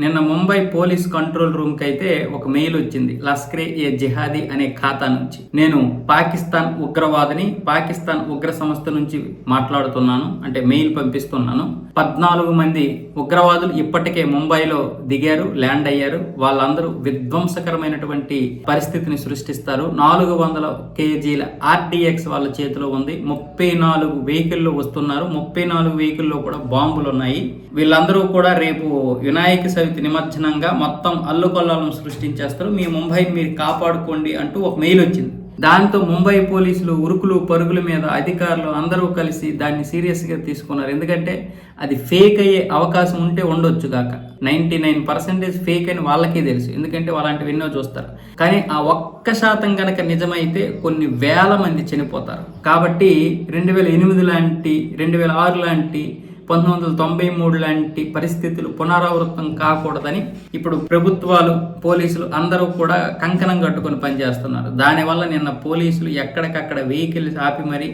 నిన్న Mumbai police control రూమ్కి అయితే ఒక మెయిల్ వచ్చింది. లస్కరే ఏ జిహాదీ అనే ఖాతా నుంచి. నేను పాకిస్తాన్ ఉగ్రవాదిని పాకిస్తాన్ ఉగ్ర సంస్థ నుంచి మాట్లాడుతున్నాను అంటే మెయిల్ పంపిస్తున్నాను. పద్నాలుగు మంది ఉగ్రవాదులు ఇప్పటికే ముంబైలో దిగారు ల్యాండ్ అయ్యారు. వాళ్ళందరూ విధ్వంసకరమైనటువంటి పరిస్థితిని సృష్టిస్తారు. నాలుగు వందల కేజీల ఆర్డిఎక్స్ వాళ్ళ చేతిలో ఉంది. ముప్పై నాలుగు వెహికల్లో వస్తున్నారు. ముప్పై నాలుగు వెహికల్లో కూడా బాంబులు ఉన్నాయి వీళ్ళందరూ కూడా రేపు వినాయక చవితి నిమజ్జనంగా మొత్తం అల్లుకొల్లాలను సృష్టించేస్తారు. మీ ముంబై మీరు కాపాడుకోండి అంటూ ఒక మెయిల్ వచ్చింది. దాంతో ముంబై పోలీసులు ఉరుకులు పరుగుల మీద అధికారులు అందరూ కలిసి దాన్ని సీరియస్గా తీసుకున్నారు. ఎందుకంటే అది ఫేక్ అయ్యే అవకాశం ఉంటే ఉండొచ్చు కాక. నైంటీ నైన్ పర్సెంటేజ్ ఫేక్ అని వాళ్ళకే తెలుసు. ఎందుకంటే వాళ్ళంటివి ఎన్నో చూస్తారు. కానీ ఆ ఒక్క శాతం కనుక నిజమైతే కొన్ని వేల మంది చనిపోతారు. కాబట్టి రెండు వేల ఎనిమిది లాంటి రెండు వేల ఆరు లాంటి పంతొమ్మిది వందల తొంభై మూడు లాంటి పరిస్థితులు పునరావృతం కాకూడదని ఇప్పుడు ప్రభుత్వాలు పోలీసులు అందరూ కూడా కంకణం కట్టుకొని పనిచేస్తున్నారు. దానివల్ల నిన్న పోలీసులు ఎక్కడికక్కడ వెహికల్స్ ఆపి మరీ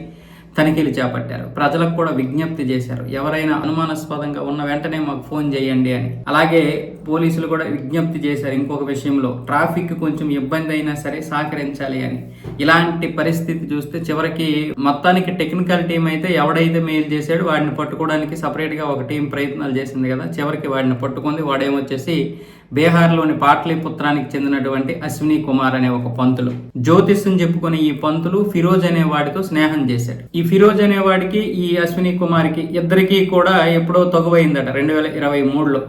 తనిఖీలు చేపట్టారు. ప్రజలకు కూడా విజ్ఞప్తి చేశారు. ఎవరైనా అనుమానాస్పదంగా ఉన్న వెంటనే మాకు ఫోన్ చేయండి అని. అలాగే పోలీసులు కూడా విజ్ఞప్తి చేశారు ఇంకొక విషయంలో. ట్రాఫిక్ కొంచెం ఇబ్బంది అయినా సరే సహకరించాలి అని. ఇలాంటి పరిస్థితి చూస్తే చివరికి మొత్తానికి టెక్నికల్ టీం అయితే ఎవడైతే మెయిల్ చేశాడో వాడిని పట్టుకోవడానికి సపరేట్గా ఒక టీం ప్రయత్నాలు చేసింది కదా. చివరికి వాడిని పట్టుకుంది. వాడేమొచ్చేసి బీహార్లోని పాట్లీపుత్రానికి చెందినటువంటి అశ్విని కుమార్ అనే ఒక పంతులు. జ్యోతిష్యం చెప్పుకునే ఈ పంతులు ఫిరోజ్ అనే వాడితో స్నేహం చేశాడు. ఈ ఫిరోజ్ అనేవాడికి ఈ అశ్విని కుమార్కి ఇద్దరికీ కూడా ఎప్పుడో తగువైందట రెండు వేల ఇరవై మూడులో.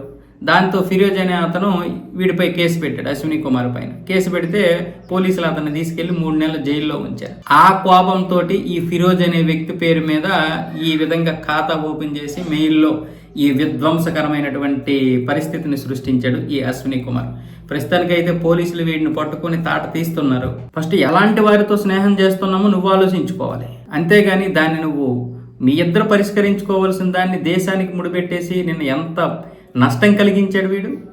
దాంతో ఫిరోజ్ అనే అతను వీడిపై కేసు పెట్టాడు అశ్విని కుమార్ పైన. కేసు పెడితే పోలీసులు అతన్ని తీసుకెళ్ళి మూడు నెలలు జైల్లో ఉంచారు. ఆ కోపంతో ఈ ఫిరోజ్ అనే వ్యక్తి పేరు మీద ఈ విధంగా ఖాతా ఓపెన్ చేసి మెయిల్లో ఈ విధ్వంసకరమైనటువంటి పరిస్థితిని సృష్టించాడు ఈ అశ్విని కుమార్. ప్రస్తుతానికైతే పోలీసులు వీడిని పట్టుకొని తాట తీస్తున్నారు. ఫస్ట్ ఎలాంటి వారితో స్నేహం చేస్తున్నామో నువ్వు ఆలోచించుకోవాలి. అంతేగాని దాన్ని నువ్వు మీ ఇద్దరు పరిష్కరించుకోవాల్సిన దాన్ని దేశానికి ముడిపెట్టేసి నిన్ను ఎంత నష్టం కలిగించాడు వీడు?